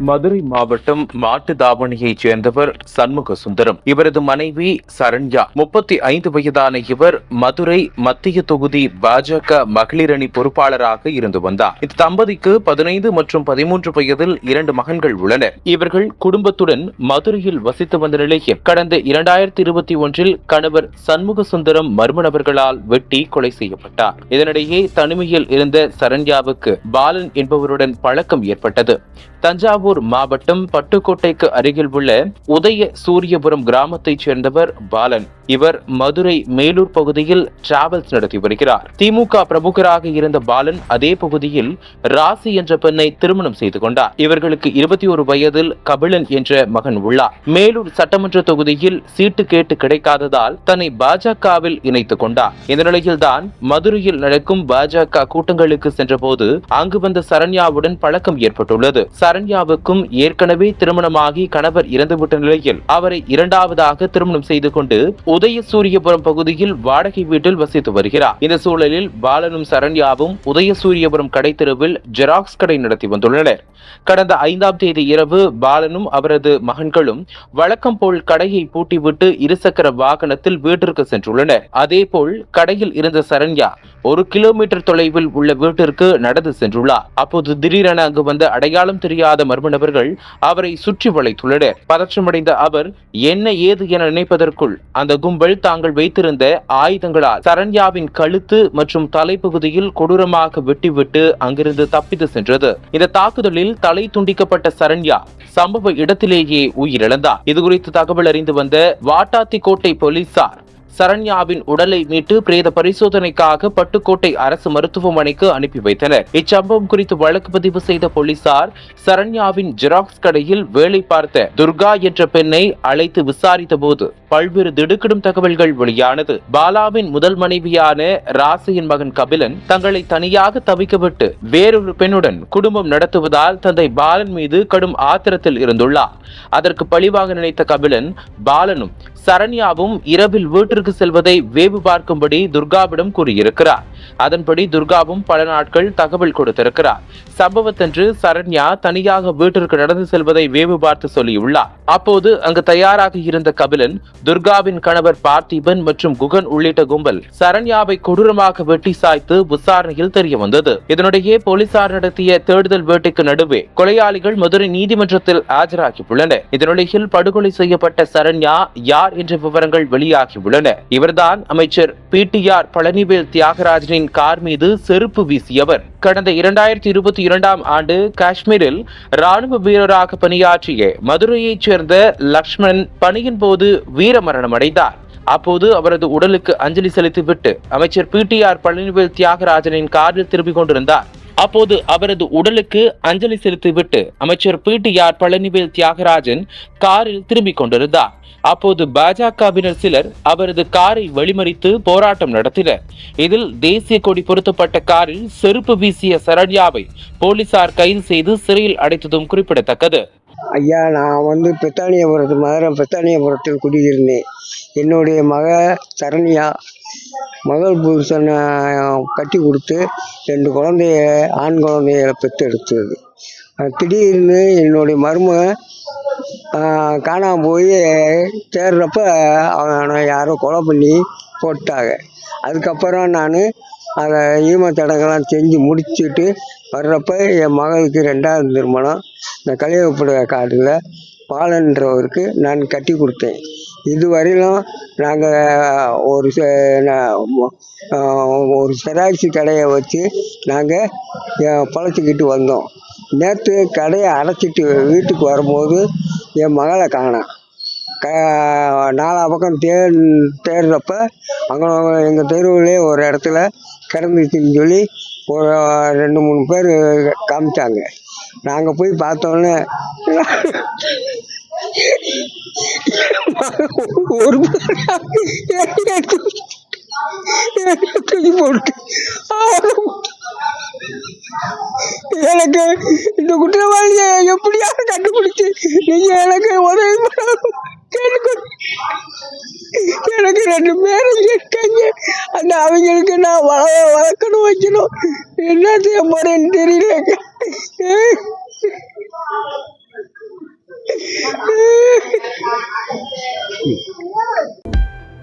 மதுரை மாவட்டம் மாட்டு தாவணியைச் சேர்ந்தவர் சண்முக சுந்தரம். இவரது மனைவி சரண்யா. முப்பத்தி ஐந்து வயதான இவர் மதுரை மத்திய தொகுதி பாஜக மகளிர் அணி பொறுப்பாளராக இருந்து வந்தார். இந்த தம்பதிக்கு பதினைந்து மற்றும் பதிமூன்று வயதில் இரண்டு மகன்கள் உள்ளனர். இவர்கள் குடும்பத்துடன் மதுரையில் வசித்து வந்த நிலையில் கடந்த இரண்டாயிரத்தி இருபத்தி ஒன்றில் கணவர் சண்முக சுந்தரம் மர்ம நபர்களால் வெட்டி கொலை செய்யப்பட்டார். இதனிடையே தனிமையில் இருந்த சரண்யாவுக்கு பாலன் என்பவருடன் பழக்கம் ஏற்பட்டது. தஞ்சாவூர் மாவட்டம் பட்டுக்கோட்டைக்கு அருகில் உள்ள உதய சூரியபுரம் கிராமத்தைச் சேர்ந்தவர் பாலன். இவர் மதுரை மேலூர் பகுதியில் டிராவல்ஸ் நடத்தி வருகிறார். திமுக பிரமுகராக இருந்த பாலன் அதே பகுதியில் ராசி என்ற பெண்ணை திருமணம் செய்து கொண்டார். இவர்களுக்கு இருபத்தி ஒரு வயதில் கபிலன் என்ற மகன் உள்ளார். மேலூர் சட்டமன்ற தொகுதியில் சீட்டு கேட்டு கிடைக்காததால் தன்னை பாஜகவில் இணைத்துக் கொண்டார். இந்த நிலையில்தான் மதுரையில் நடக்கும் பாஜக கூட்டங்களுக்கு சென்றபோது அங்கு வந்த சரண்யாவுடன் பழக்கம் ஏற்பட்டுள்ளது. சரண்யாவுக்கும் ஏற்கனவே திருமணமாகி கணவர் இறந்துவிட்ட நிலையில் அவரை இரண்டாவதாக திருமணம் செய்து கொண்டு உதயசூரியபுரம் பகுதியில் வாடகை வீட்டில் வசித்து வருகிறார். இந்த சூழலில் பாலனும் சரண்யாவும் உதயசூரியபுரம் கடை தெருவில் ஜெராக்ஸ் கடை நடத்தி வந்துள்ளனர். கடந்த ஐந்தாம் தேதி இரவு பாலனும் அவரது மகன்களும் வழக்கம் போல் கடையை பூட்டிவிட்டு இருசக்கர வாகனத்தில் வீட்டிற்கு சென்றுள்ளனர். அதேபோல் கடையில் இருந்த சரண்யா ஒரு கிலோமீட்டர் தொலைவில் உள்ள வீட்டிற்கு நடந்து சென்றுள்ளார். அப்போது திடீரென அங்கு வந்த அடையாளம் தெரியாத மர்ம நபர்கள் அவரை சுற்றி வளைத்துள்ளனர். பதற்றமடைந்த அவர் என்ன ஏது என நினைப்பதற்குள் அந்த கும்பல் தாங்கள் வைத்திருந்த ஆயுதங்களால் சரண்யாவின் கழுத்து மற்றும் தலைப்பகுதியில் கொடூரமாக வெட்டிவிட்டு அங்கிருந்து தப்பித்து சென்றது. இந்த தாக்குதலில் தலை துண்டிக்கப்பட்ட சரண்யா சம்பவ இடத்திலேயே உயிரிழந்தார். இதுகுறித்து தகவல் அறிந்து வந்த வாட்டாத்திக்கோட்டை போலீசார் சரண்யாவின் உடலை மீட்டு பிரேத பரிசோதனைக்காக பட்டுக்கோட்டை அரசு மருத்துவமனைக்கு அனுப்பி வைத்தனர். இச்சம்பவம் குறித்து வழக்கு பதிவு செய்த போலீசார் சரண்யாவின் ஜெராக்ஸ் கடையில் வேலை பார்த்த துர்கா என்ற பெண்ணை அழைத்து விசாரித்த போது பல்வேறு திடுக்கிடும் தகவல்கள் வெளியானது. பாலாவின் முதல் மனைவியான ராசியின் மகன் கபிலன் தங்களை தனியாக தவிக்கவிட்டு வேறொரு பெண்ணுடன் குடும்பம் நடத்துவதால் தந்தை பாலன் மீது கடும் ஆத்திரத்தில் இருந்துள்ளார். அதற்கு பழிவாக நினைத்த கபிலன் பாலனும் சரண்யாவும் இரவில் வீட்டிற்கு செல்வதை வேவு பார்க்கும்படி துர்காவிடம் கூறியிருக்கிறார். அதன்படி துர்காவும் பல நாட்கள் தகவல் கொடுத்திருக்கிறார். சம்பவத்தன்று சரண்யா தனியாக வீட்டிற்கு நடந்து செல்வதை வேவு பார்த்து சொல்லியுள்ளார். அப்போது அங்கு தயாராக இருந்த கபிலன் துர்காவின் கணவர் பார்த்திபன் மற்றும் குகன் உள்ளிட்ட கும்பல் சரண்யாவை கொடூரமாக வெட்டி சாய்த்து விசாரணையில் தெரிய வந்தது. இதனிடையே போலீசார் நடத்திய தேடுதல் வேட்டைக்கு நடுவே கொலையாளிகள் மதுரை நீதிமன்றத்தில் ஆஜராகியுள்ளனர். இதனிடையில் படுகொலை செய்யப்பட்ட சரண்யா யார் என்ற விவரங்கள் வெளியாகியுள்ளன. இவர்தான் அமைச்சர் P T R Palanivel Thiagarajan தியாகராஜனின் car மீது செருப்பு வீசியவர். கடந்த இரண்டாயிரத்தி இருபத்தி இரண்டாம் ஆண்டு காஷ்மீரில் ராணுவ வீரராக பணியாற்றிய மதுரையைச் சேர்ந்த லக்ஷ்மணன் பணியின் போது வீரமரணம் அடைந்தார். அப்போது அவரது உடலுக்கு அஞ்சலி செலுத்திவிட்டு அமைச்சர் பிடிஆர் பழனிவேல் தியாகராஜனின் காரில் திரும்பிக் கொண்டிருந்தார். அப்போது அவரது உடலுக்கு அஞ்சலி செலுத்திவிட்டு அமைச்சர் பிடிஆர் பழனிவேல் தியாகராஜன் காரில் திரும்பிக் கொண்டிருந்தார். அப்போது பாஜகவினர் சிலர் அவரது காரை வழிமறித்து போராட்டம் நடத்தினர். இதில் தேசிய கொடி பொருத்தப்பட்ட காரில் செருப்பு வீசிய சரண்யாவை போலீசார் கைது செய்து சிறையில் அடைத்ததும் குறிப்பிடத்தக்கது. ஐயா நான் வந்து பெத்தானியபுரத்து மதுரை பெத்தானியபுரத்தில் குடியிருந்தேன். என்னுடைய மக சரண்யா மகள் புருஷனை கட்டி கொடுத்து ரெண்டு குழந்தைய ஆண் குழந்தைய பெற்றெடுத்தது. திடீர்னு என்னுடைய மருமக காணாமல் போய் தேடுறப்ப அவனை யாரோ கொலை பண்ணி போட்டாங்க. அதுக்கப்புறம் நான் அதை ஈமத்தடங்கெல்லாம் செஞ்சு முடிச்சுட்டு வர்றப்ப என் மகளுக்கு ரெண்டாவது திருமணம். இந்த கலியப்பட காட்டில் பாலன்றவருக்கு நான் கட்டி கொடுத்தேன். இதுவரையிலும் நாங்கள் ஒரு ச- ஒரு செராக்ஸி கடையை வச்சு நாங்கள் பழச்சிக்கிட்டு வந்தோம். நேற்று கடையை அடைச்சிட்டு வீட்டுக்கு வரும்போது என் மகளை காணோம். க நாலா பக்கம் தேர் தேடுறப்ப அங்கே எங்கள் தெருவிலே ஒரு இடத்துல கிடந்துச்சுன்னு சொல்லி ஒரு ரெண்டு மூணு பேர் காமிச்சாங்க. நாங்கள் போய் பார்த்தோன்னே ஒரு தூக்கி போட்டு எனக்கு இந்த குற்றவாளியை எப்படியாவது கண்டுபிடிச்சு? நீங்க எனக்கு உதவி பண்ணணும். எனக்கு ரெண்டு பேரும் இருக்காங்க அந்த அவங்களுக்கு நான் வள வளர்க்கணும் வைக்கணும் என்ன செய்ய போறேன்னு தெரியலங்க.